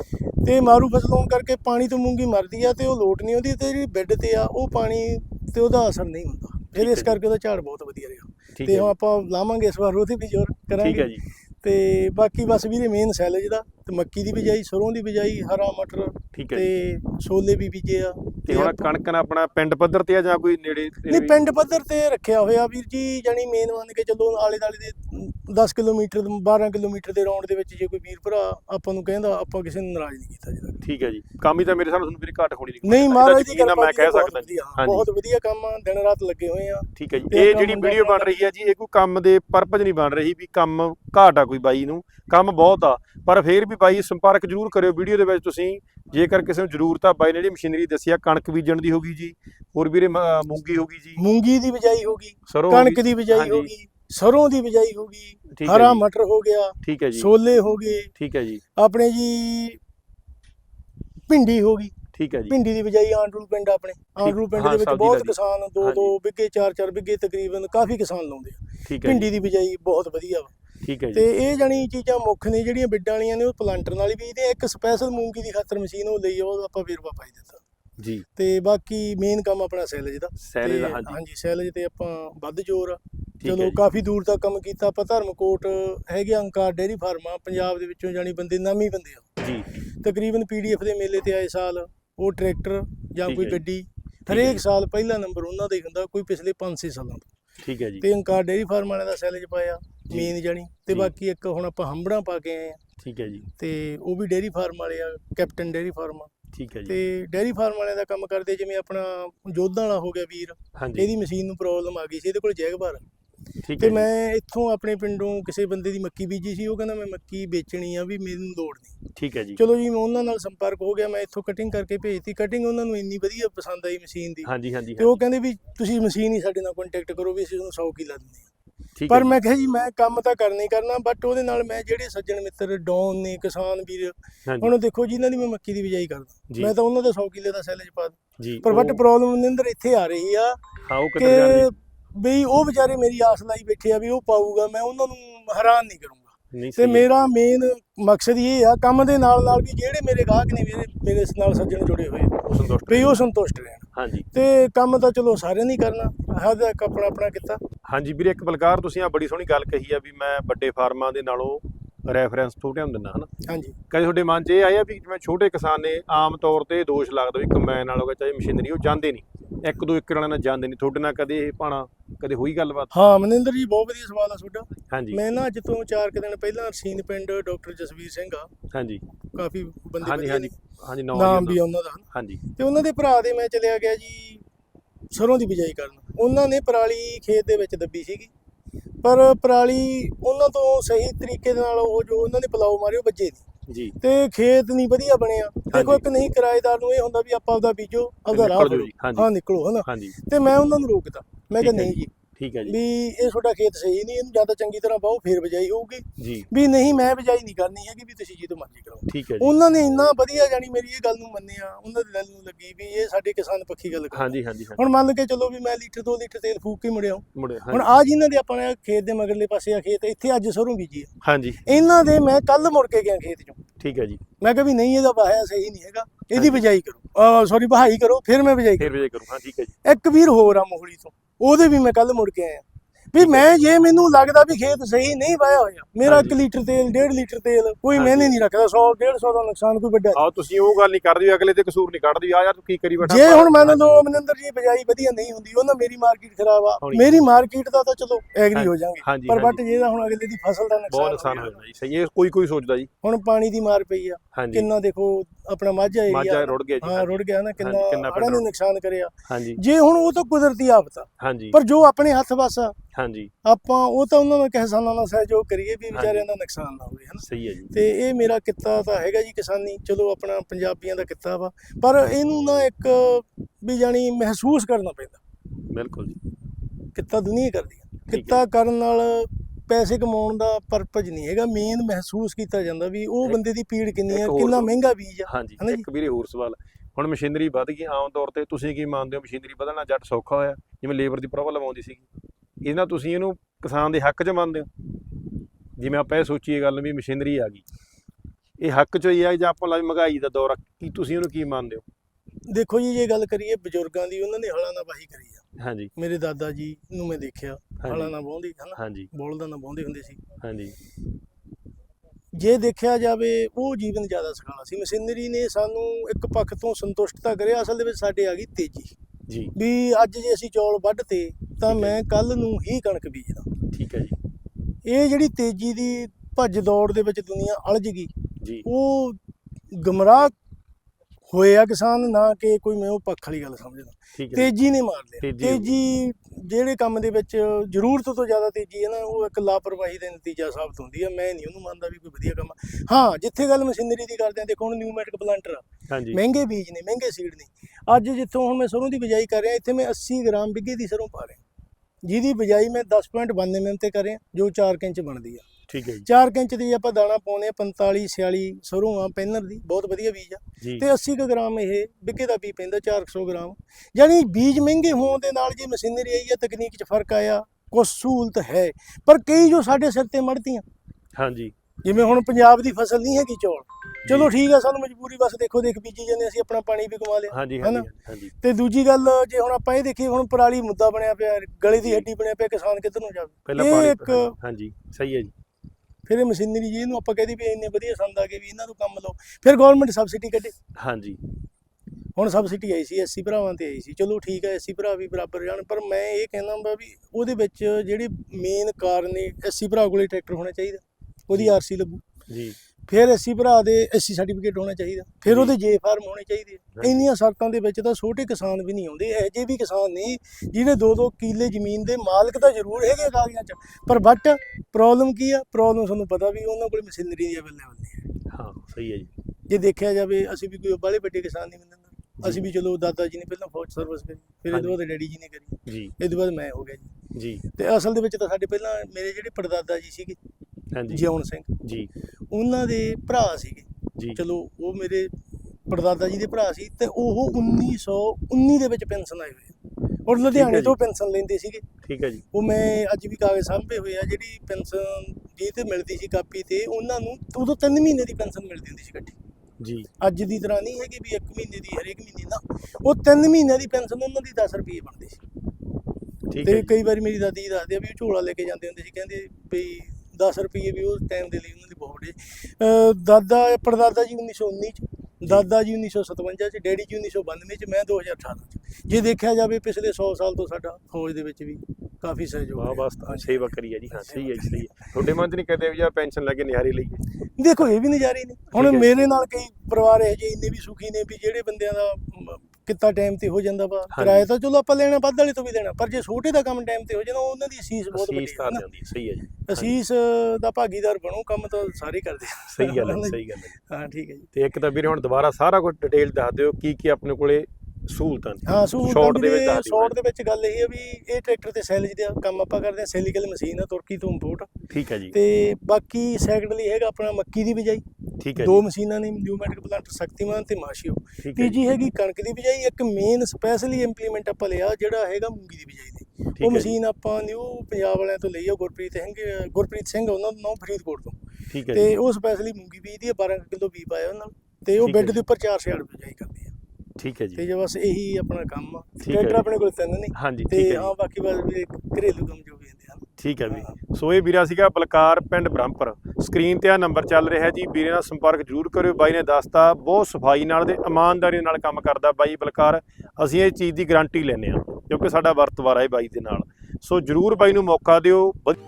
ਤੇ ਮਾਰੂ ਫਸਲ ਹੋਣ ਕਰਕੇ ਪਾਣੀ ਤੋਂ ਮੂੰਗੀ ਮਰਦੀ ਆ ਤੇ ਉਹ ਲੋਟ ਨਹੀਂ ਆਉਂਦੀ ਤੇ ਜਿਹੜੀ ਬੈੱਡ ਤੇ ਆ ਉਹ ਪਾਣੀ ਤੇ ਉਹਦਾ ਅਸਰ ਨਹੀਂ ਹੁੰਦਾ। ਫਿਰ ਇਸ। ਕਰਕੇ ਉਹਦਾ ਝਾੜ ਬਹੁਤ ਵਧੀਆ ਰਿਹਾ। ਤੇ ਹੁਣ ਆਪਾਂ ਲਾਵਾਂਗੇ ਇਸ ਵਾਰ ਉਹਦੇ ਵੀ ਜ਼ੋਰ ਠੀਕ ਹੈ ਕਰਾਂਗੇ। ਜੀ। ਤੇ ਬਾਕੀ ਬਸ ਵੀਰੇ ਮੇਨ ਸੈਲੇਜ ਦਾ ਤੇ ਮੱਕੀ ਦੀ ਬਿਜਾਈ ਸਰੋਂ ਦੀ ਬਿਜਾਈ ਹਰਾ ਮਟਰ ਠੀਕ ਹੈ ਜੀ। ਤੇ ਛੋਲੇ ਵੀ ਬੀਜੇ ਆ। ਤੇ ਹੁਣ ਕਣਕ ਨਾ ਆਪਣਾ ਪਿੰਡ ਪੱਧਰ ਤੇ ਆ ਜਾਂ ਕੋਈ ਨੇੜੇ ਨਹੀਂ ਪਿੰਡ ਪੱਧਰ ਤੇ ਰੱਖਿਆ ਹੋਇਆ ਵੀਰ ਜੀ ਜਾਨੀ ਮੇਨ ਮੰਨ ਕੇ ਚੱਲੋ ਆਲੇ ਦਾਲੇ ਦੇ 10 ਕਿਲੋਮੀਟਰ 12 ਕਿਲੋਮੀਟਰ ਦੇ ਰੌਂਡ ਦੇ ਵਿੱਚ ਜੇ ਕੋਈ ਵੀਰ ਭਰਾ ਆਪਾਂ ਨੂੰ ਕਹਿੰਦਾ ਆਪਾਂ ਕਿਸੇ ਨੂੰ ਨਾਰਾਜ਼ ਨਹੀਂ ਕੀਤਾ ਜੀ। ਠੀਕ ਹੈ ਜੀ। ਕੰਮ ਹੀ ਤਾਂ ਮੇਰੇ ਸਾਹਮਣੇ ਤੁਹਾਨੂੰ ਵੀਰੇ ਘੱਟ ਹੋਣੀ ਨਹੀਂ ਨਹੀਂ ਮਹਾਰਾਜ ਕਿਰਪਾ ਮੈਂ ਜੀ, ਕਹਿ ਸਕਦਾ ਜੀ। ਬਹੁਤ ਵਧੀਆ ਕੰਮ ਆ ਦਿਨ ਰਾਤ ਲੱਗੇ ਹੋਏ ਆ। ਠੀਕ ਹੈ ਜੀ। ਇਹ ਜਿਹੜੀ ਵੀਡੀਓ ਬਣ ਰਹੀ ਹੈ ਜੀ ਇਹ ਕੋਈ ਕੰਮ ਦੇ ਪਰਪਸ ਨਹੀਂ ਬਣ ਰਹੀ ਵੀ ਕੰਮ ਘਾਟ ਆ ਕੋਈ ਬਾਈ ਨੂੰ ਕੰਮ ਬਹੁਤ ਆ। ਪਰ ਫੇਰ ਵੀ ਬਾਈ ਸੰਪਰਕ ਜ਼ਰੂਰ ਕਰਿਓ ਵੀਡੀਓ ਦੇ ਵਿੱਚ ਤੁਸੀਂ। ਜੇਕਰ ਕਿਸੇ ਨੂੰ ਜ਼ਰੂਰਤ ਆ ਬਾਈ ਨੇ ਜਿਹੜੀ ਮਸ਼ੀਨਰੀ ਦੱਸੀ ਆ ਕਣਕ ਬੀਜਣ ਦੀ ਹੋਗੀ ਜੀ ਹੋਰ ਵੀਰੇ ਮੂੰਗੀ ਹੋਗੀ ਜੀ। ਮੂੰਗੀ ਦੀ ਬਿਜਾਈ ਹੋ ਗਈ ਸਰੋਂ ਹੋ ਕਣਕ। ਦੀ ਬਿਜਾਈ ਹੋ ਹਾਂਜੀ। ਗਈ ਸਰੋਂ ਦੀ ਬਿਜਾਈ ਹੋ ਗਈ ਠੀਕ ਹੈ ਹਰਾ ਮਟਰ ਹੋ ਗਿਆ ਠੀਕ ਹੈ ਜੀ। ਛੋਲੇ ਹੋ ਗਏ। ਠੀਕ ਹੈ ਜੀ। ਆਪਣੇ ਜੀ ਭਿੰਡੀ ਹੋ ਗਈ। ਠੀਕ ਹੈ ਜੀ। ਭਿੰਡੀ ਦੀ ਬਿਜਾਈ ਆਂਡਰੂ ਪਿੰਡ ਆਪਣੇ। ਆਂਡਰੂ ਪਿੰਡ ਦੇ ਵਿੱਚ ਬਹੁਤ। ਕਿਸਾਨ ਦੋ। ਦੋ ਬਿੱਗੇ ਚਾਰ ਚਾਰ ਬਿੱਗੇ ਤਕਰੀਬਨ ਕਾਫੀ ਕਿਸਾਨ ਲਾਉਂਦੇ ਆ। ਠੀਕ ਹੈ ਭਿੰਡੀ ਦੀ ਬਿਜਾਈ ਬਹੁਤ ਵਧੀਆ ਵਾ। ਠੀਕ ਹੈ ਤੇ ਜੀ ਇਹ ਜਾਨੀ ਚੀਜ਼ਾਂ ਮੁੱਖ ਨੇ ਜਿਹੜੀਆਂ ਬਿੱਡਾਂ ਵਾਲੀਆਂ ਨੇ ਉਹ ਪਲਾਂਟਰ ਨਾਲ ਹੀ ਬੀਜਦੇ ਆ। ਇੱਕ ਸਪੈਸ਼ਲ ਮੂੰਗੀ ਦੀ ਖਾਤਰ ਮਸ਼ੀਨ ਉਹ ਲਈ ਉਹ ਆਪਾਂ ਵੇਰਵਾ ਪਾਈ ਦਿੱਤਾ। ਜੀ। ਤੇ ਬਾਕੀ ਮੇਨ ਕੰਮ ਆਪਣਾ ਸੈਲਜ ਦਾ। ਸੈਲੇ ਦਾ ਤੇ ਹਾਂਜੀ। ਹਾਂਜੀ ਸੈਲਜ ਤੇ ਆਪਾਂ ਵੱਧ ਜ਼ੋਰ ਆ। ਚਲੋ। ਕਾਫੀ ਦੂਰ ਤੱਕ ਕੰਮ ਕੀਤਾ ਆਪਾਂ। ਧਰਮਕੋਟ ਹੈਗੇ ਅੰਕਾਰ ਡੇਰੀ ਫਾਰਮ ਆ। ਪੰਜਾਬ ਦੇ ਵਿੱਚੋਂ ਜਾਨੀ ਬੰਦੇ ਨਾਮੀ ਬੰਦੇ ਆ। ਜੀ। ਤਕਰੀਬਨ ਪੀਡੀਐਫ ਦੇ ਮੇਲੇ ਤੇ ਆਏ ਸਾਲ ਉਹ ਟਰੈਕਟਰ ਜਾਂ ਕੋਈ। ਗੱਡੀ ਹਰੇਕ। ਸਾਲ ਪਹਿਲਾ ਨੰਬਰ ਉਹਨਾਂ ਦਾ ਹੀ ਹੁੰਦਾ। ਕੋਈ ਪਿਛਲੇ 5-6 ਸਾਲਾਂ ਤੋਂ। ਠੀਕ ਹੈ ਜੀ। ਤੇ ਅੰਕਾਰ ਡੇਰੀ ਫਾਰਮ ਵਾਲਿਆਂ ਦਾ ਸੈਲਜ ਪਾਇਆ। ਮੇਨ ਜਾਨੀ ਤੇ। ਬਾਕੀ ਇੱਕ ਹੁਣ ਆਪਾਂ ਹੰਬੜਾ ਪਾ ਕੇ ਆਏ ਆ। ਠੀਕ ਹੈ ਜੀ। ਤੇ ਉਹ ਵੀ ਡੇਰੀ ਫਾਰਮ ਵਾਲੇ ਆ ਕੈਪਟਨ ਡੇਰੀ ਫਾਰਮ ਆ। ਠੀਕ ਹੈ ਜੀ। ਤੇ ਡੇਰੀ ਫਾਰਮ ਵਾਲਿਆਂ ਦਾ ਕੰਮ ਕਰਦੇ ਜਿਵੇਂ ਆਪਣਾ ਜੋਧਾਂ ਵਾਲਾ ਹੋ ਗਿਆ ਵੀਰ। ਇਹਦੀ ਮਸ਼ੀਨ ਨੂੰ ਪ੍ਰੋਬਲਮ ਆ ਗਈ ਸੀ ਇਹਦੇ ਕੋਲ ਜੈਗਬਾਰ ਠੀਕ ਤੇ ਮੈਂ ਇੱਥੋਂ ਆਪਣੇ ਪਿੰਡੋਂ ਕਿਸੇ ਬੰਦੇ ਦੀ ਮੱਕੀ ਬੀਜੀ ਸੀ ਉਹ ਕਹਿੰਦਾ ਮੈਂ ਮੱਕੀ ਵੇਚਣੀ ਆ ਵੀ ਮੈਨੂੰ ਲੋੜ ਨਹੀਂ। ਠੀਕ ਹੈ ਜੀ। ਚਲੋ ਜੀ ਮੈਂ ਉਹਨਾਂ ਨਾਲ ਸੰਪਰਕ ਹੋ ਗਿਆ ਮੈਂ ਇੱਥੋਂ ਕਟਿੰਗ ਕਰਕੇ ਭੇਜਤੀ। ਕਟਿੰਗ ਉਹਨਾਂ ਨੂੰ ਇੰਨੀ ਵਧੀਆ ਪਸੰਦ ਆਈ ਮਸ਼ੀਨ ਦੀ। ਹਾਂਜੀ ਹਾਂਜੀ ਤੇ ਉਹ ਕਹਿੰਦੇ ਵੀ ਤੁਸੀਂ ਮਸ਼ੀਨ ਹੀ ਸਾਡੇ ਨਾਲ ਕੰਟੈਕਟ ਕਰੋ ਵੀ ਅਸੀਂ ਤੁਹਾਨੂੰ 100 ਕਿੱਲਾ ਦਿੰਦੇ ਹਾਂ। ਠੀਕ ਪਰ ਮੈਂ ਕਿਹਾ ਜੀ ਮੈਂ ਕੰਮ ਤਾਂ ਕਰਨਾ ਹੀ ਕਰਨਾ ਬਟ ਉਹਦੇ ਨਾਲ ਮੈਂ ਜਿਹੜੇ ਸੱਜਣ ਮਿੱਤਰ ਡੌਨ ਨੇ ਕਿਸਾਨ ਵੀਰ ਹੁਣ ਦੇਖੋ ਜਿਨ੍ਹਾਂ ਦੀ ਮੈਂ ਮੱਕੀ ਦੀ ਬਿਜਾਈ। ਕਰਦਾ। ਮੈਂ ਤਾਂ ਉਹਨਾਂ ਦਾ 100 ਕਿੱਲੇ ਦਾ ਸੈਲੇਜ ਪਾ। ਜੀ ਪਰ ਬਟ ਪ੍ਰੋਬਲਮ ਨਿੰਦਰ ਇੱਥੇ ਆ ਰਹੀ ਆ ਹਾਂ ਉਹ ਕਿੱਧਰ ਜਾਣ ਕਿ ਜੀ ਬਈ ਉਹ ਵਿਚਾਰੇ ਮੇਰੀ ਆਸ ਲਾਈ ਬੈਠੇ ਆ ਵੀ ਉਹ ਪਾਊਗਾ ਮੈਂ ਉਹਨਾਂ ਨੂੰ ਹੈਰਾਨ ਨਹੀਂ ਕਰੂੰਗਾ। ਨਹੀਂ ਤੇ। ਮੇਰਾ ਮੇਨ ਮਕਸਦ ਇਹ ਆ ਕੰਮ ਦੇ ਨਾਲ ਨਾਲ ਵੀ ਜਿਹੜੇ ਮੇਰੇ ਗਾਹਕ ਨੇ ਮੇਰੇ ਮੇਰੇ ਨਾਲ ਸੱਜਣ ਜੁੜੇ ਹੋਏ ਉਹ ਸੰਤੁਸ਼ਟ ਵੀ ਉਹ ਸੰਤੁਸ਼ਟ ਰਹਿਣ। ਹਾਂਜੀ। ਤੇ ਕੰਮ ਤਾਂ ਚਲੋ ਸਾਰਿਆਂ ਨੇ ਕਰਨਾ ਹਰ ਇੱਕ ਆਪਣਾ ਆਪਣਾ ਕੀਤਾ। ਹਾਂਜੀ ਵੀਰੇ ਇੱਕ ਬਲਕਾਰ ਤੁਸੀਂ ਆ ਬੜੀ ਸੋਹਣੀ ਗੱਲ ਕਹੀ ਆ ਵੀ ਮੈਂ ਵੱਡੇ ਫਾਰਮਾਂ ਦੇ ਨਾਲੋਂ ਰੈਫਰੈਂਸ ਛੋਟਿਆਂ ਨੂੰ ਦਿੰਦਾ ਹਨਾ? ਹਾਂਜੀ। ਕਦੇ ਤੁਹਾਡੇ ਮਨ 'ਚ ਇਹ ਆਇਆ ਵੀ ਜਿਵੇਂ ਛੋਟੇ ਕਿਸਾਨ ਨੇ ਆਮ ਤੌਰ ਤੇ ਦੋਸ਼ ਲੱਗਦਾ ਵੀ ਕੰਬਾਈਨ ਨਾਲ ਚਾਹੇ ਮਸ਼ੀਨਰੀ ਉਹ ਜਾਂਦੇ ਨਹੀਂ। ਇੱਕ ਦੋ ਏਕੜ ਵਾਲਿਆਂ ਨਾਲ ਜਾਂਦੇ ਨਹੀਂ ਤੁਹਾਡੇ ਨਾਲ ਕਦੇ ਇਹ ਪਾਣਾ ਕਦੇ ਹੋਈ ਗੱਲਬਾਤ? ਹਾਂ ਮਨਿੰਦਰ ਜੀ ਬਹੁਤ ਵਧੀਆ ਸਵਾਲ ਆ ਤੁਹਾਡਾ। ਹਾਂਜੀ। ਮੈਂ ਨਾ ਅੱਜ ਤੋਂ 4 ਕੁ ਦਿਨ ਪਹਿਲਾਂ ਰਸੀਨ ਪਿੰਡ ਡਾਕਟਰ ਜਸਵੀਰ ਸਿੰਘ ਆ। ਹਾਂਜੀ। ਕਾਫੀ ਬੰਦੇ ਹਾਂਜੀ ਹਾਂਜੀ। ਹਾਂਜੀ ਨਾਮ ਵੀ ਉਹਨਾਂ ਦਾ। ਹਾਂਜੀ। ਤੇ ਉਹਨਾਂ ਦੇ ਭਰਾ ਦੇ ਮੈਂ ਚਲਿਆ ਗਿਆ ਜੀ ਸਰੋਂ ਦੀ ਬਿਜਾਈ ਕਰਨ। ਉਹਨਾਂ ਨੇ ਪਰਾਲੀ ਖੇਤ ਦੇ ਵਿੱਚ ਦੱਬੀ ਸੀਗੀ। ਪਰ ਪਰਾਲੀ ਉਹਨਾਂ ਤੋਂ ਸਹੀ ਤਰੀਕੇ ਦੇ ਨਾਲ ਉਹ ਜੋ ਉਹਨਾਂ ਨੇ ਪਲਾਉ ਮਾਰੇ ਉਹ ਵੱਜੇ ਨਹੀਂ ਜੀ। ਤੇ ਖੇਤ ਨਹੀਂ ਵਧੀਆ ਬਣਿਆ। ਦੇਖੋ। ਇੱਕ ਨਹੀਂ ਕਿਰਾਏਦਾਰ ਨੂੰ ਇਹ ਹੁੰਦਾ ਵੀ ਆਪਾਂ ਉਹਦਾ ਬੀਜੋ ਆਪਦਾ ਰਾਹ ਨਿਕਲ। ਹਾਂ ਹਨਾ? ਤੇ ਮੈਂ ਉਹਨਾਂ ਨੂੰ ਰੋਕਦਾ। ਮੈਂ ਕਿਹਾ ਨਹੀਂ ਜੀ। ਠੀਕ ਹੈ ਜੀ। ਵੀ ਇਹ ਤੁਹਾਡਾ ਖੇਤ ਸਹੀ ਨਹੀਂ ਇਹਨੂੰ ਜ਼ਿਆਦਾ ਚੰਗੀ ਤਰ੍ਹਾਂ ਬਾਹੋ ਫੇਰ ਬਿਜਾਈ ਹੋਊਗੀ। ਜੀ। ਵੀ ਨਹੀਂ ਮੈਂ ਬਿਜਾਈ ਨਹੀਂ ਕਰਨੀ ਹੈਗੀ ਵੀ ਤੁਸੀਂ ਜਿੱਦੋਂ ਮਰਜ਼ੀ ਕਰੋ। ਠੀਕ ਹੈ ਜੀ। ਉਹਨਾਂ ਨੇ ਇੰਨਾ ਵਧੀਆ ਜਾਣੀ ਮੇਰੀ ਇਹ ਗੱਲ ਨੂੰ ਮੰਨਿਆ ਉਹਨਾਂ ਦੇ ਦਿਲ ਨੂੰ ਲੱਗੀ ਵੀ ਇਹ ਸਾਡੇ ਕਿਸਾਨ ਪੱਖੀ ਗੱਲ ਕਰ ਹਾਂਜੀ ਹਾਂਜੀ ਹੁਣ ਮੰਨ ਕੇ ਚੱਲੋ ਵੀ ਮੈਂ ਲੀਟਰ 2 ਲੀਟਰ ਤੇਲ ਫੂਕ ਕੇ ਮੁੜਿਆ। ਮੁੜੇ ਹੁਣ ਆ ਜਿਨ੍ਹਾਂ ਦੇ ਆਪਣੇ ਖੇਤ ਦੇ ਮਗਰਲੇ ਪਾਸੇ ਆ ਖੇਤ ਇੱਥੇ ਅੱਜ ਸਰੋਂ ਬੀਜੀ ਆ। ਹਾਂਜੀ। ਇਹਨਾਂ ਦੇ ਮੈਂ ਕੱਲ ਮੁੜ ਕੇ ਗਿਆ ਖੇਤ ਚੋਂ। ਠੀਕ ਹੈ ਜੀ। ਮੈਂ ਕਿਹਾ ਵੀ ਨਹੀਂ ਇਹਦਾ ਵਾਹਿਆ ਸਹੀ ਨਹੀਂ ਹੈਗਾ ਇਹਦੀ ਬਿਜਾਈ ਕਰੋ। ਸੌਰੀ ਬਹਾਈ ਕਰੋ ਫਿਰ ਮੈਂ ਬਿਜਾਈ ਫੇਰ ਵਿਜੇ ਕਰੂੰ। ਹਾਂ ਠੀਕ ਹੈ ਜੀ। ਇੱਕ ਵੀਰ ਹੋਰ ਆ ਮੋਹਲੀ ਤੋਂ। ਉਹਦੇ ਵੀ ਮੈਂ ਕੱਲ ਮੁੜ ਕੇ ਆਇਆ। ਵੀ ਮੈਂ ਜੇ ਮੈਨੂੰ ਲੱਗਦਾ ਵੀ ਖੇਤ ਸਹੀ ਨਹੀਂ ਵਾਇਆ ਹੋਇਆ ਮੇਰਾ 1 ਹਾਂਜੀ। ਲੀਟਰ ਤੇਲ 1.5 ਲੀਟਰ ਤੇਲ ਕੋਈ। ਮੈਨੇ ਨਹੀਂ ਰੱਖਦਾ 100 150 ਦਾ ਨੁਕਸਾਨ ਕੋਈ ਵੱਡਾ। ਆਓ ਤੁਸੀਂ ਉਹ ਗੱਲ ਨਹੀਂ ਕਰਦੇ ਅਗਲੇ ਤੇ ਕਸੂਰ ਨਹੀਂ ਕੱਢਦੇ ਆ ਯਾਰ ਤੂੰ ਕੀ ਕਰੀ ਬੈਠਾ ਜੇ ਹੁਣ ਮੰਨ ਲਓ ਮਨਿੰਦਰ ਜੀ ਬਜਾਈ ਵਧੀਆ ਨਹੀਂ ਹੁੰਦੀ ਉਹਨਾਂ ਮੇਰੀ ਮਾਰਕੀਟ ਖਰਾਬ ਆ। ਮੇਰੀ ਮਾਰਕੀਟ ਦਾ ਤਾਂ ਚਲੋ ਐਗਰੀ ਹੋ ਜਾਾਂਗੇ ਹਾਂਜੀ ਪਰ ਬਟ। ਜਿਹਦਾ ਹੁਣ ਅਗਲੇ ਦੀ ਫਸਲ ਦਾ ਬਹੁਤ ਨੁਕਸਾਨ ਨੁਕਸਾਨ ਹੋ ਜਾਂਦਾ ਜੀ ਸਹੀ ਇਹ ਕੋਈ ਕੋਈ ਸੋਚਦਾ ਜੀ। ਹੁਣ ਪਾਣੀ ਦੀ ਮਾਰ ਪਈ ਆ। ਕਿੰਨਾ ਦੇਖੋ ਆਪਣਾ ਮਾਝਾ ਮਾਝਾ ਏਰੀਆ ਰੁੜ ਗਿਆ ਜੀ ਹਾਂ ਰੁੜ ਗਿਆ ਨਾ ਕਿੰਨਾ ਹੜ੍ਹਾਂ ਨੇ ਨੁਕਸਾਨ ਕਰਿਆ। ਹਾਂਜੀ। ਜੇ ਹੁਣ ਉਹ ਤਾਂ ਕੁਦਰਤੀ ਆਫਤ ਆ ਹਾਂਜੀ। ਪਰ ਜੋ ਆਪਣੇ ਹੱਥ ਵਸ ਆ ਹਾਂਜੀ। ਆਪਾਂ ਉਹ ਤਾਂ ਉਹਨਾਂ ਨੂੰ ਕਿਸਾਨਾਂ ਨਾਲ ਸਹਿਯੋਗ ਕਰੀਏ ਵੀ ਵਿਚਾਰਿਆਂ ਦਾ ਨੁਕਸਾਨ ਨਾ ਹੋਵੇ ਹਨਾ? ਸਹੀ ਹੈ ਜੀ। ਤੇ ਇਹ ਮੇਰਾ ਕਿੱਤਾ ਤਾਂ ਹੈਗਾ ਜੀ ਕਿਸਾਨੀ ਚਲੋ ਆਪਣਾ ਪੰਜਾਬੀਆਂ ਦਾ ਕਿੱਤਾ ਵਾ ਪਰ ਇਹਨੂੰ ਨਾ ਇੱਕ ਵੀ ਜਾਣੀ ਮਹਿਸੂਸ ਕਰਨਾ ਪੈਂਦਾ। ਬਿਲਕੁਲ ਜੀ। ਕਿੱਤਾ ਦੁਨੀਆ ਕਰਦੀ ਹੈ। ਕਿੱਤਾ ਕਰਨ ਨਾਲ ਪੈਸੇ ਕਮਾਉਣ ਦਾ ਪਰਪਸ ਨਹੀਂ ਹੈਗਾ। ਮੇਨ ਮਹਿਸੂਸ ਕੀਤਾ ਜਾਂਦਾ ਵੀ ਉਹ ਬੰਦੇ ਦੀ ਪੀੜ ਕਿੰਨੀ ਹੋਰ ਕਿੰਨਾ। ਮਹਿੰਗਾ ਬੀਜ ਆ ਹਾਂਜੀ? ਇੱਕ ਵੀਰੇ ਹੋਰ ਸਵਾਲ। ਹੁਣ ਮਸ਼ੀਨਰੀ ਵੱਧ ਗਈ ਆਮ ਤੌਰ ਤੇ ਤੁਸੀਂ ਕੀ ਮੰਨਦੇ ਹੋ ਮਸ਼ੀਨਰੀ ਵਧਣਾ ਜੱਟ ਸੌਖਾ ਹੋਇਆ? ਜਿਵੇਂ ਲੇਬਰ ਦੀ ਪ੍ਰੋਬਲਮ ਆਉਂਦੀ ਸੀਗੀ। ਇਹਨਾਂ ਤੁਸੀਂ ਇਹਨੂੰ ਕਿਸਾਨ ਦੇ ਹੱਕ 'ਚ ਮੰਨਦੇ ਹੋ? ਜਿਵੇਂ ਆਪਾਂ ਇਹ ਸੋਚੀਏ ਗੱਲ ਵੀ ਮਸ਼ੀਨਰੀ ਆ ਗਈ। ਇਹ ਹੱਕ 'ਚ ਹੀ ਆ ਜਾਂ ਆਪਾਂ ਲਾ ਮਹਿੰਗਾਈ ਦਾ ਦੌਰ ਆ ਕੀ ਤੁਸੀਂ ਉਹਨੂੰ ਕੀ ਮੰਨਦੇ ਹੋ? ਦੇਖੋ ਜੀ ਜੇ ਗੱਲ ਕਰੀਏ ਬਜ਼ੁਰਗਾਂ ਦੀ ਉਹਨਾਂ ਨੇ ਹਲਾਂ ਨਾਲ ਵਾਹੀ ਕਰੀ ਹਾਂਜੀ। ਮੇਰੇ ਦਾਦਾ ਜੀ ਨੂੰ ਮੈਂ ਦੇਖਿਆ ਹਲਾਂ ਨਾਲ ਵਾਹੁੰਦੇ ਹਨਾ ਹਾਂਜੀ। ਬੋਲਦਾਂ ਨਾਲ ਵਾਹੁੰਦੇ ਹੁੰਦੇ ਸੀ। ਹਾਂਜੀ। ਜੇ ਦੇਖਿਆ ਜਾਵੇ ਉਹ ਜੀਵਨ ਜ਼ਿਆਦਾ ਸੁਖਾਲਾ ਸੀ। ਮਸ਼ੀਨਰੀ ਨੇ ਸਾਨੂੰ ਇੱਕ ਪੱਖ ਤੋਂ ਸੰਤੁਸ਼ਟਤਾ ਕਰਿਆ ਅਸਲ ਦੇ ਵਿੱਚ ਸਾਡੇ ਆ ਗਈ ਤੇਜ਼ੀ। ਜੀ। ਵੀ ਅੱਜ ਜੇ ਅਸੀਂ ਚੌਲ ਵੱਢ ਤੇ। ਮੈਂ ਕੱਲ ਨੂੰ ਹੀ ਕਣਕ ਬੀਜਦਾ। ਠੀਕ ਹੈ ਜੀ। ਇਹ ਜਿਹੜੀ ਤੇਜ਼ੀ ਦੀ ਭੱਜ ਦੌੜ ਦੇ ਵਿੱਚ ਦੁਨੀਆ ਅਲਝ ਗਈ ਜੀ। ਉਹ ਗਮਰਾਹ ਹੋਏ ਆ ਕਿਸਾਨ ਨਾ ਕਿ ਕੋਈ ਮੈਂ ਉਹ ਪੱਖ ਵਾਲੀ ਗੱਲ ਸਮਝਦਾ। ਤੇਜ਼ੀ ਨੇ ਮਾਰ ਲਿਆ ਤੇਜ਼ੀ ਜਿਹੜੇ ਕੰਮ ਦੇ ਵਿੱਚ ਜ਼ਰੂਰਤ ਤੋਂ ਜ਼ਿਆਦਾ ਤੇਜ਼ੀ ਹੈ ਨਾ ਉਹ ਇੱਕ ਲਾਪਰਵਾਹੀ ਦਾ ਨਤੀਜਾ ਸਾਬਤ ਹੁੰਦੀ ਹੈ। ਮੈਂ ਨਹੀਂ ਉਹਨੂੰ ਮੰਨਦਾ ਵੀ ਕੋਈ ਵਧੀਆ ਕੰਮ। ਹਾਂ ਜਿੱਥੇ ਗੱਲ ਮਸ਼ੀਨਰੀ ਦੀ ਕਰਦੇ ਆ ਦੇਖੋ ਹੁਣ ਨਿਊਮੈਟਿਕ ਪਲਾਂਟਰ ਆ। ਮਹਿੰਗੇ ਬੀਜ ਨੇ ਮਹਿੰਗੇ ਸੀਡ ਨੇ। ਅੱਜ ਜਿੱਥੋਂ ਹੁਣ ਮੈਂ ਸਰੋਂ ਦੀ ਬਿਜਾਈ ਕਰ ਰਿਹਾ ਇੱਥੇ ਮੈਂ 80 ਗ੍ਰਾਮ ਬਿੱਗੇ ਦੀ ਸਰੋਂ ਪਾ ਰਿਹਾ। ਜਿਹਦੀ ਬਿਜਾਈ ਮੈਂ 10.92 mm ਤੇ ਕਰ ਰਿਹਾ ਜੋ 4 ਇੰਚ ਬਣਦੀ ਆ। ਠੀਕ ਹੈ ਜੀ। 4 ਇੰਚ ਦੀ ਆਪਾਂ ਦਾਣਾ ਪਾਉਨੇ ਆ 45 46 ਸਰੋਂ ਪੈਨਰ ਦੀ ਬਹੁਤ ਵਧੀਆ ਬੀਜ ਆ। ਤੇ 80 ਕੁ ਗ੍ਰਾਮ ਇਹ ਬਿੱਗੇ ਦਾ ਬੀਜ ਪੈਂਦਾ 400 ਗ੍ਰਾਮ। ਯਾਨੀ ਬੀਜ ਮਹਿੰਗੇ ਹੋਣ ਦੇ ਨਾਲ ਜੇ ਮਸ਼ੀਨਰੀ ਆਈ ਆ ਤਕਨੀਕ 'ਚ ਫ਼ਰਕ ਆਇਆ ਕੁਛ ਸਹੂਲਤ ਹੈ। ਪਰ ਕਈ ਜੋ ਸਾਡੇ ਸਿਰ ਤੇ ਮੜਦੀਆਂ ਹਾਂਜੀ। ਜਿਵੇਂ ਹੁਣ ਪੰਜਾਬ ਦੀ ਫਸਲ ਨਹੀਂ ਹੈਗੀ ਚੌਲ ਚਲੋ ਠੀਕ ਆ ਸਾਨੂੰ ਮਜਬੂਰੀ ਬਸ ਦੇਖੋ ਦੇਖ ਬੀਜੀ ਜਾਂਦੇ ਅਸੀਂ ਆਪਣਾ ਪਾਣੀ ਵੀ ਕਮਾ ਲਿਆ ਹਾਂਜੀ? ਹਾਂਜੀ ਤੇ ਦੂਜੀ ਗੱਲ ਜੇ ਹੁਣ ਆਪਾਂ ਇਹ ਦੇਖੀਏ ਹੁਣ ਪਰਾਲੀ ਮੁੱਦਾ ਬਣਿਆ ਪਿਆ ਗਲੇ ਦੀ ਹੱਡੀ ਬਣਿਆ ਪਿਆ ਕਿਸਾਨ ਕਿੱਧਰ ਨੂੰ ਜਾਵੇ? ਪਹਿਲਾਂ ਇਹ ਪਾਣੀ ਇੱਕ ਹਾਂਜੀ ਸਹੀ ਹੈ ਜੀ। ਫਿਰ ਇਹ ਮਸ਼ੀਨਰੀ ਜੀ ਇਹਨੂੰ ਆਪਾਂ ਕਹਦੇ ਵੀ ਇੰਨੇ ਵਧੀਆ ਸੰਦ ਆ ਗਏ ਵੀ ਇਹਨਾਂ ਤੋਂ ਕੰਮ ਲਓ। ਫਿਰ ਗਵਰਨਮੈਂਟ ਸਬਸਿਡੀ ਕੱਢੇ। ਹਾਂਜੀ। ਹੁਣ ਸਬਸਿਡੀ ਆਈ ਸੀ ਐਸਸੀ ਭਰਾਵਾਂ ਤੇ ਆਈ ਸੀ। ਚਲੋ ਠੀਕ ਹੈ ਐਸਸੀ ਭਰਾ ਵੀ ਬਰਾਬਰ ਜਾਣ ਪਰ ਮੈਂ ਇਹ ਕਹਿੰਦਾ ਵਾ ਵੀ ਉਹਦੇ ਵਿੱਚ ਜਿਹੜੇ ਮੇਨ ਕਾਰਨ ਨੇ ਐਸਸੀ ਭਰਾ ਕੋਲੇ ਟਰੈਕਟਰ ਹੋਣਾ ਚਾਹੀਦਾ। ਉਹਦੀ। ਆਰਸੀ ਲੱਗੂ। ਜੀ। ਫਿਰ ਐਸਸੀ ਭਰਾ ਦੇ ਐਸਸੀ ਸਰਟੀਫਿਕੇਟ ਹੋਣਾ ਚਾਹੀਦਾ। ਫਿਰ। ਉਹਦੇ ਜੇ ਫਾਰਮ ਹੋਣੇ ਚਾਹੀਦੇ ਆ। ਇੰਨੀਆਂ ਸ਼ਰਤਾਂ ਦੇ ਵਿੱਚ ਤਾਂ ਛੋਟੇ ਕਿਸਾਨ ਵੀ ਨਹੀਂ ਆਉਂਦੇ ਇਹੋ ਜਿਹੇ ਵੀ ਕਿਸਾਨ ਨੇ ਜਿਹਦੇ ਦੋ ਦੋ ਕਿੱਲੇ ਜ਼ਮੀਨ ਦੇ ਮਾਲਕ ਤਾਂ ਜ਼ਰੂਰ ਹੈਗੇ ਕਾਗਜ਼ਾਂ 'ਚ। ਪਰ ਬਟ ਪ੍ਰੋਬਲਮ ਕੀ ਆ? ਪ੍ਰੋਬਲਮ ਤੁਹਾਨੂੰ ਪਤਾ ਵੀ ਉਹਨਾਂ ਕੋਲ ਮਸ਼ੀਨਰੀ ਦੀ ਅਵੇਲੇਬਲ ਨਹੀਂ ਹੈ। ਹਾਂ ਸਹੀ ਹੈ ਜੀ। ਜੇ ਦੇਖਿਆ ਜਾਵੇ ਅਸੀਂ ਵੀ ਕੋਈ ਬਾਲੇ ਵੱਡੇ ਕਿਸਾਨ ਨਹੀਂ ਮੰਨਦੇ। ਅਸੀਂ ਵੀ ਚਲੋ ਦਾਦਾ ਜੀ ਨੇ ਪਹਿਲਾਂ ਫੌਜ ਸਰਵਿਸ ਕਰੀ ਫਿਰ ਇਹਦੇ ਬਾਅਦ ਡੈਡੀ ਜੀ ਨੇ ਕਰੀ। ਜੀ। ਇਹਦੇ ਬਾਅਦ ਮੈਂ ਹੋ ਗਿਆ ਜੀ। ਜੀ। ਤੇ ਅਸਲ ਦੇ ਵਿੱਚ ਤਾਂ ਸਾਡੇ ਪਹਿਲਾਂ ਮੇਰੇ ਜਿਹੜੇ ਪੜਦਾਦਾ ਜੀ ਸੀਗੇ ਹਾਂਜੀ। ਜਿਉਣ ਸਿੰਘ। ਜੀ। ਉਹਨਾਂ ਦੇ ਭਰਾ ਸੀਗੇ। ਜੀ। ਚਲੋ ਉਹ ਮੇਰੇ ਪੜਦਾਦਾ ਜੀ ਦੇ ਭਰਾ ਸੀ ਤੇ ਉਹ 1919 ਦੇ ਵਿੱਚ ਪੈਨਸ਼ਨ ਆਏ ਹੋਏ ਆ। ਔਰ ਲੁਧਿਆਣੇ ਜੀ। ਤੋਂ ਪੈਨਸ਼ਨ ਲੈਂਦੇ ਸੀਗੇ। ਠੀਕ ਹੈ ਜੀ। ਉਹ ਮੈਂ ਅੱਜ ਵੀ ਕਾਗਜ਼ ਸਾਂਭੇ ਹੋਏ ਆ ਜਿਹੜੀ ਪੈਨਸ਼ਨ ਜੀ ਤੇ ਮਿਲਦੀ ਸੀ ਕਾਪੀ ਤੇ ਉਹਨਾਂ ਨੂੰ ਉਦੋਂ 3 ਮਹੀਨੇ ਦੀ ਪੈਨਸ਼ਨ ਮਿਲਦੀ ਹੁੰਦੀ ਸੀ ਇਕੱਠੀ। ਜੀ। ਅੱਜ ਦੀ ਤਰ੍ਹਾਂ ਨਹੀਂ ਹੈਗੀ ਵੀ 1 ਮਹੀਨੇ ਦੀ ਹਰੇਕ ਮਹੀਨੇ ਨਾ। ਉਹ 3 ਮਹੀਨਿਆਂ ਦੀ ਪੈਨਸ਼ਨ ਉਹਨਾਂ ਦੀ 10 ਰੁਪਏ ਬਣਦੀ ਸੀ। ਠੀਕ ਹੈ ਤੇ ਜੀ। ਕਈ ਵਾਰੀ ਮੇਰੀ ਦਾਦੀ ਜੀ ਦੱਸਦੇ ਆ ਵੀ ਉਹ ਝੋਲਾ ਲੈ ਕੇ ਜਾਂਦੇ ਹੁੰਦੇ ਸੀ ਕਹਿੰਦੇ ਵੀ 10 ਰੁਪਏ ਵੀ ਉਸ ਟਾਈਮ ਦੇ ਲਈ ਉਹਨਾਂ ਦੀ ਬਹੁਤ ਵੱਡੇ। ਦਾਦਾ ਪੜਦਾਦਾ ਜੀ 1919 ਚ ਦਾਦਾ ਜੀ 1957 ਚ ਡੈਡੀ ਜੀ 1992 ਚ ਮੈਂ 2018 ਚ। ਜੇ ਦੇਖਿਆ ਜਾਵੇ ਪਿਛਲੇ 100 ਸਾਲ ਤੋਂ ਸਾਡਾ ਫੌਜ ਦੇ ਵਿੱਚ ਵੀ ਕਾਫੀ ਸਹਿਯੋਗ ਹੈ। ਬਸ ਸੇਵਾ ਕਰੀ ਹੈ ਜੀ। ਹਾਂ ਸਹੀ ਹੈ ਜੀ, ਸਹੀ ਹੈ। ਤੁਹਾਡੇ ਮਨ ਚ ਨਹੀਂ ਕਹਦੇ ਵੀ ਯਾਰ ਪੈਨਸ਼ਨ ਲੈ ਕੇ ਨਿਹਾਰੀ ਲਈਏ ਦੇਖੋ ਇਹ ਵੀ ਨਜ਼ਾਰੇ ਨੇ। ਹੁਣ। ਮੇਰੇ ਨਾਲ ਕਈ ਪਰਿਵਾਰ ਇਹੋ ਜਿਹੇ ਇੰਨੇ ਵੀ ਸੁਖੀ ਨੇ ਵੀ ਜਿਹੜੇ ਬੰਦਿਆਂ ਦਾ ਕਿੱਤਾ ਟਾਈਮ ਤੇ ਹੋ ਜਾਂਦਾ ਵਾ? ਕਿਰਾਇਆ ਤਾਂ ਚਲੋ ਆਪਾਂ ਲੈਣਾ ਵੱਧ ਵਾਲੇ ਤੋਂ ਵੀ ਦੇਣਾ ਪਰ ਜੇ ਛੋਟੇ ਦਾ ਕੰਮ ਟਾਈਮ ਤੇ ਹੋ ਜਾਂਦਾ ਉਹਨਾਂ ਦੀ ਅਸੀਸ ਬਹੁਤ ਵੱਡੀ ਹੈ ਨਾ। ਸਹੀ ਹੈ ਜੀ। ਅਸੀਸ ਦਾ ਭਾਗੀਦਾਰ ਬਣੋ ਕੰਮ ਤਾਂ ਸਾਰੇ ਕਰਦੇ ਸਹੀ ਗੱਲ ਹੈ ਸਹੀ ਗੱਲ ਹੈ ਹਾਂ ਠੀਕ ਹੈ ਜੀ। ਤੇ ਇੱਕ ਤਾਂ ਵੀਰੇ ਹੁਣ ਦੁਬਾਰਾ ਸਾਰਾ ਕੁਝ ਡਿਟੇਲ ਦੱਸ ਦਿਓ ਕੀ ਕੀ ਆਪਣੇ ਕੋਲੇ ਸਹੂਲਤਾਂ ਨੇ। ਹਾਂ ਸਹੂਲਤਾਂ ਦੇ ਵਿੱਚ short ਦੇ ਵਿੱਚ ਗੱਲ ਇਹ ਹੈ ਵੀ ਇਹ ਟਰੈਕਟਰ ਤੇ ਸੈਲਜ ਦਾ ਕੰਮ ਆਪਾਂ ਕਰਦੇ ਆ ਸੈਲੀਕਲ ਮਸ਼ੀਨ ਆ ਤੁਰਕੀ ਤੋਂ ਇੰਪੋਰਟ ਠੀਕ ਹੈ ਜੀ। ਤੇ ਬਾਕੀ ਸੈਕੰਡਲੀ ਹੈਗਾ ਆਪਣਾ ਮੱਕੀ ਦੀ ਬਿਜਾਈ। ਠੀਕ ਹੈ ਦੋ ਮਸ਼ੀਨਾਂ ਨੇ ਨਿਊਮੈਟਿਕ ਪਲਾਂਟ ਸ਼ਕਤੀਮਾਨ ਤੇ ਮਾਸ਼ੀਓ ਹੈ ਤੀਜੀ ਹੈਗੀ ਕਣਕ ਦੀ ਬਿਜਾਈ ਇੱਕ ਮੇਨ ਸਪੈਸ਼ਲੀ ਇੰਪਲੀਮੈਂਟ ਆਪਾਂ ਲਿਆ ਜਿਹੜਾ ਹੈਗਾ ਮੂੰਗੀ ਦੀ ਬਿਜਾਈ ਦੀ। ਉਹ ਹੈ ਮਸ਼ੀਨ ਆਪਾਂ ਨਿਊ ਪੰਜਾਬ ਵਾਲਿਆਂ ਤੋਂ ਲਈ ਆ ਗੁਰਪ੍ਰੀਤ ਸਿੰਘ ਗੁਰਪ੍ਰੀਤ ਸਿੰਘ ਉਹਨਾਂ ਦਾ ਨਾਮ ਫਰੀਦਕੋਟ ਤੋਂ। ਠੀਕ ਹੈ ਤੇ ਉਹ ਸਪੈਸ਼ਲੀ ਮੂੰਗੀ ਬੀਜਦੀ ਆ 12 ਕਿਲੋ ਬੀ ਪਾਇਆ ਉਹਨਾਂ ਨੂੰ। ਤੇ ਉਹ ਹੈ ਬੈੱਡ। ਦੇ ਉੱਪਰ ਚਾਰ ਛਿਆੜ ਬਿਜਾਈ ਕਰਦੀ ਆ। ਠੀਕ ਹੈ ਤੇ ਜੀ ਜੇ ਬਸ ਇਹੀ ਆਪਣਾ ਕੰਮ ਆ। ਹੈ ਟਰੈਕਟਰ ਜੀ। ਆਪਣੇ ਕੋਲ ਤਿੰਨ ਨੇ। ਹਾਂਜੀ ਤੇ ਠੀਕ ਹੈ ਹਾਂ ਬਾਕੀ ਬਸ ਵੀ ਘਰੇਲੂ ਕੰਮ ਜੋ ਵੀ ਹੁੰਦੇ ਹਨ। ਠੀਕ ਹੈ ਵੀ ਸੋ ਇਹ ਵੀਰਾ ਸੀਗਾ ਬਲਕਾਰ ਪਿੰਡ ਬ੍ਰਹਮਪੁਰ। ਸਕਰੀਨ ਤੇ ਆ ਨੰਬਰ ਚੱਲ ਰਿਹਾ ਜੀ। ਵੀਰੇ ਨਾਲ ਸੰਪਰਕ ਜ਼ਰੂਰ ਕਰਿਓ। ਬਾਈ ਨੇ ਦੱਸਤਾ ਬਹੁਤ ਸਫ਼ਾਈ ਨਾਲ ਤੇ ਇਮਾਨਦਾਰੀ ਨਾਲ ਕੰਮ ਕਰਦਾ ਬਾਈ ਬਲਕਾਰ। ਅਸੀਂ ਇਹ ਚੀਜ਼ ਦੀ ਗਾਰੰਟੀ ਲੈਨੇ ਆ ਕਿਉਂਕਿ ਸਾਡਾ ਵਰਤਵਾਰਾ ਹੈ ਬਾਈ ਦੇ ਨਾਲ। ਸੋ ਜ਼ਰੂਰ ਬਾਈ ਨੂੰ ਮੌਕਾ ਦਿਓ। ਵਧ-